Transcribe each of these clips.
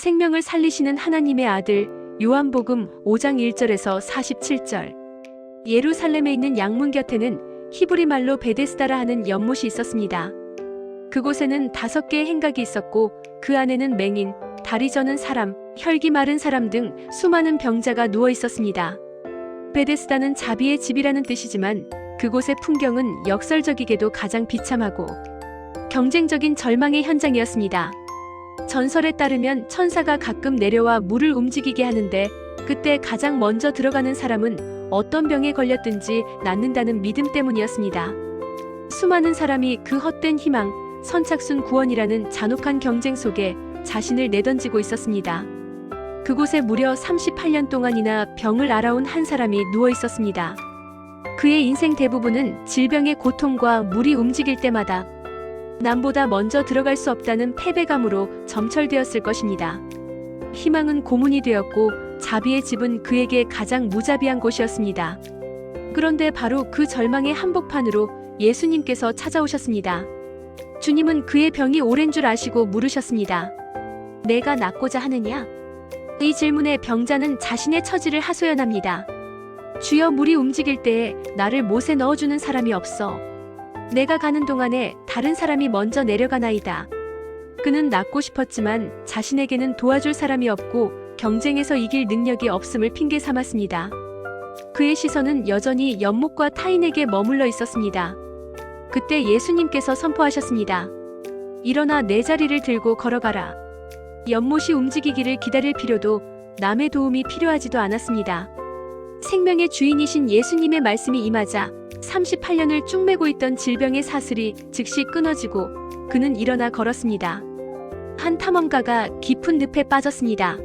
생명을 살리시는 하나님의 아들 요한복음 5장 1절에서 47절. 예루살렘에 있는 양문 곁에는 히브리 말로 베데스다라 하는 연못이 있었습니다. 그곳에는 다섯 개의 행각이 있었고 그 안에는 맹인, 다리 저는 사람, 혈기 마른 사람 등 수많은 병자가 누워 있었습니다. 베데스다는 자비의 집이라는 뜻이지만 그곳의 풍경은 역설적이게도 가장 비참하고 경쟁적인 절망의 현장이었습니다. 전설에 따르면 천사가 가끔 내려와 물을 움직이게 하는데 그때 가장 먼저 들어가는 사람은 어떤 병에 걸렸든지 낫는다는 믿음 때문이었습니다. 수많은 사람이 그 헛된 희망, 선착순 구원이라는 잔혹한 경쟁 속에 자신을 내던지고 있었습니다. 그곳에 무려 38년 동안이나 병을 앓아온 한 사람이 누워 있었습니다. 그의 인생 대부분은 질병의 고통과 물이 움직일 때마다 남보다 먼저 들어갈 수 없다는 패배감으로 점철되었을 것입니다. 희망은 고문이 되었고 자비의 집은 그에게 가장 무자비한 곳이었습니다. 그런데 바로 그 절망의 한복판으로 예수님께서 찾아오셨습니다. 주님은 그의 병이 오랜 줄 아시고 물으셨습니다. 내가 낫고자 하느냐? 이 질문에 병자는 자신의 처지를 하소연합니다. 주여 물이 움직일 때에 나를 못에 넣어주는 사람이 없어. 내가 가는 동안에 다른 사람이 먼저 내려가나이다. 그는 낫고 싶었지만 자신에게는 도와줄 사람이 없고 경쟁에서 이길 능력이 없음을 핑계 삼았습니다. 그의 시선은 여전히 연못과 타인에게 머물러 있었습니다. 그때 예수님께서 선포하셨습니다. 일어나 내 자리를 들고 걸어가라. 연못이 움직이기를 기다릴 필요도 남의 도움이 필요하지도 않았습니다. 생명의 주인이신 예수님의 말씀이 임하자 38년을 쭉 메고 있던 질병의 사슬이 즉시 끊어지고 그는 일어나 걸었습니다. 한 탐험가가 깊은 늪에 빠졌습니다.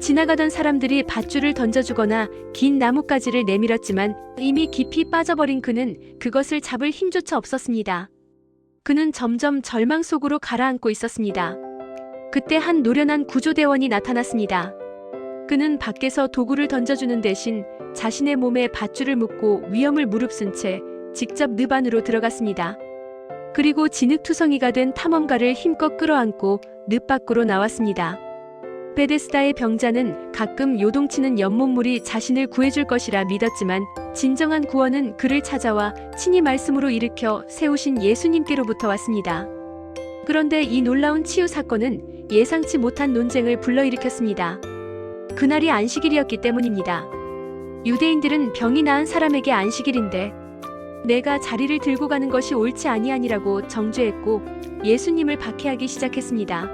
지나가던 사람들이 밧줄을 던져주거나 긴 나뭇가지를 내밀었지만 이미 깊이 빠져버린 그는 그것을 잡을 힘조차 없었습니다. 그는 점점 절망 속으로 가라앉고 있었습니다. 그때 한 노련한 구조대원이 나타났습니다. 그는 밖에서 도구를 던져주는 대신 자신의 몸에 밧줄을 묶고 위험을 무릅쓴 채 직접 늪 안으로 들어갔습니다. 그리고 진흙투성이가 된 탐험가를 힘껏 끌어안고 늪 밖으로 나왔습니다. 베데스다의 병자는 가끔 요동치는 연못물이 자신을 구해줄 것이라 믿었지만 진정한 구원은 그를 찾아와 친히 말씀으로 일으켜 세우신 예수님께로부터 왔습니다. 그런데 이 놀라운 치유 사건은 예상치 못한 논쟁을 불러일으켰습니다. 그날이 안식일이었기 때문입니다. 유대인들은 병이 나은 사람에게 안식일인데 내가 자리를 들고 가는 것이 옳지 아니하니라고 정죄했고 예수님을 박해하기 시작했습니다.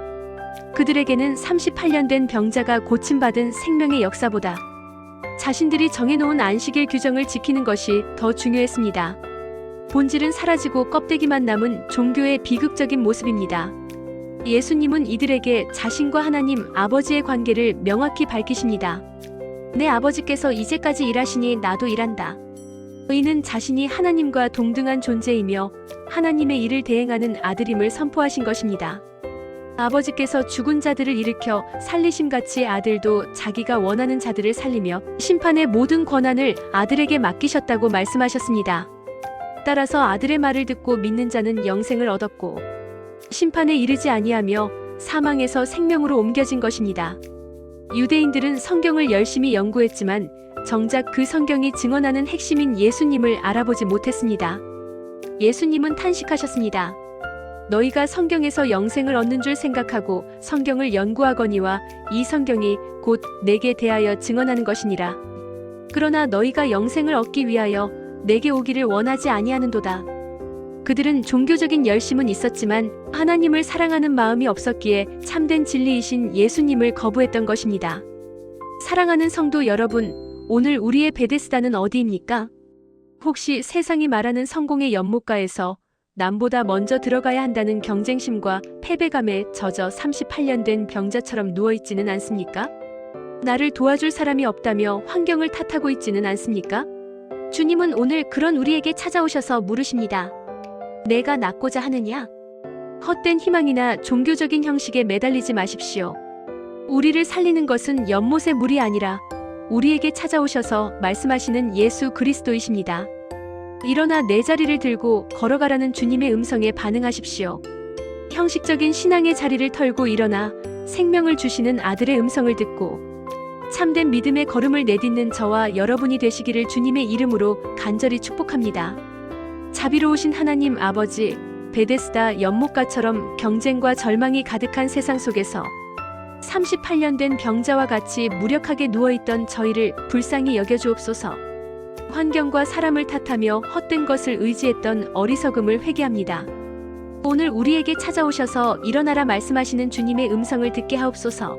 그들에게는 38년 된 병자가 고침받은 생명의 역사보다 자신들이 정해놓은 안식일 규정을 지키는 것이 더 중요했습니다. 본질은 사라지고 껍데기만 남은 종교의 비극적인 모습입니다. 예수님은 이들에게 자신과 하나님 아버지의 관계를 명확히 밝히십니다. 내 아버지께서 이제까지 일하시니 나도 일한다. 의는 자신이 하나님과 동등한 존재이며 하나님의 일을 대행하는 아들임을 선포하신 것입니다. 아버지께서 죽은 자들을 일으켜 살리심 같이 아들도 자기가 원하는 자들을 살리며 심판의 모든 권한을 아들에게 맡기셨다고 말씀하셨습니다. 따라서 아들의 말을 듣고 믿는 자는 영생을 얻었고 심판에 이르지 아니하며 사망에서 생명으로 옮겨진 것입니다. 유대인들은 성경을 열심히 연구했지만 정작 그 성경이 증언하는 핵심인 예수님을 알아보지 못했습니다. 예수님은 탄식하셨습니다. 너희가 성경에서 영생을 얻는 줄 생각하고 성경을 연구하거니와 이 성경이 곧 내게 대하여 증언하는 것이니라. 그러나 너희가 영생을 얻기 위하여 내게 오기를 원하지 아니하는도다. 그들은 종교적인 열심은 있었지만 하나님을 사랑하는 마음이 없었기에 참된 진리이신 예수님을 거부했던 것입니다. 사랑하는 성도 여러분, 오늘 우리의 베데스다는 어디입니까? 혹시 세상이 말하는 성공의 연못가에서 남보다 먼저 들어가야 한다는 경쟁심과 패배감에 젖어 38년 된 병자처럼 누워있지는 않습니까? 나를 도와줄 사람이 없다며 환경을 탓하고 있지는 않습니까? 주님은 오늘 그런 우리에게 찾아오셔서 물으십니다. 내가 낫고자 하느냐? 헛된 희망이나 종교적인 형식에 매달리지 마십시오. 우리를 살리는 것은 연못의 물이 아니라 우리에게 찾아오셔서 말씀하시는 예수 그리스도이십니다. 일어나 내 자리를 들고 걸어가라는 주님의 음성에 반응하십시오. 형식적인 신앙의 자리를 털고 일어나 생명을 주시는 아들의 음성을 듣고 참된 믿음의 걸음을 내딛는 저와 여러분이 되시기를 주님의 이름으로 간절히 축복합니다. 자비로우신 하나님 아버지, 베데스다 연못가처럼 경쟁과 절망이 가득한 세상 속에서 38년 된 병자와 같이 무력하게 누워있던 저희를 불쌍히 여겨주옵소서. 환경과 사람을 탓하며 헛된 것을 의지했던 어리석음을 회개합니다. 오늘 우리에게 찾아오셔서 일어나라 말씀하시는 주님의 음성을 듣게 하옵소서.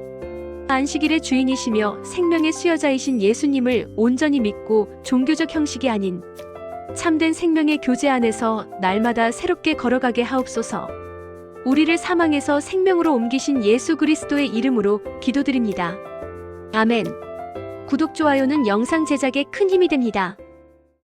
안식일의 주인이시며 생명의 수여자이신 예수님을 온전히 믿고 종교적 형식이 아닌 참된 생명의 교제 안에서 날마다 새롭게 걸어가게 하옵소서. 우리를 사망에서 생명으로 옮기신 예수 그리스도의 이름으로 기도드립니다. 아멘. 구독, 좋아요는 영상 제작에 큰 힘이 됩니다.